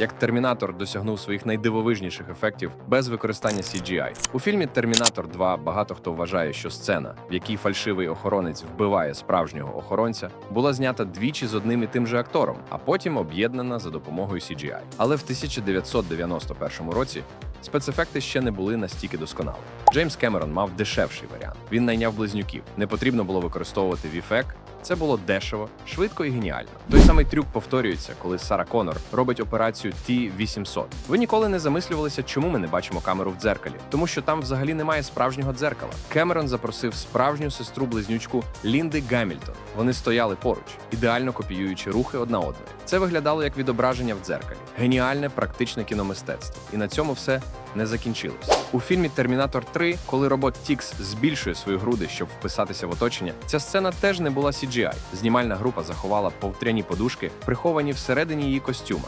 як Термінатор досягнув своїх найдивовижніших ефектів без використання CGI. У фільмі Термінатор 2 багато хто вважає, що сцена, в якій фальшивий охоронець вбиває справжнього охоронця, була знята двічі з одним і тим же актором, а потім об'єднана за допомогою CGI. Але в 1991 році спецефекти ще не були настільки досконалі. Джеймс Кемерон мав дешевший варіант. Він найняв близнюків. Не потрібно було використовувати VFX, це було дешево, швидко і геніально. Той самий трюк повторюється, коли Сара Конор робить операцію T-800. Ви ніколи не замислювалися, чому ми не бачимо камеру в дзеркалі, тому що там взагалі немає справжнього дзеркала. Кемерон запросив справжню сестру близнючку Лінди Гамільтон. Вони стояли поруч, ідеально копіюючи рухи одна одної. Це виглядало як відображення в дзеркалі. Геніальне практичне кіномистецтво. І на цьому все не закінчилось. У фільмі Термінатор 3, коли робот Тікс збільшує свої груди, щоб вписатися в оточення, ця сцена теж не була CGI. Знімальна група заховала повтряні подушки, приховані всередині її костюма.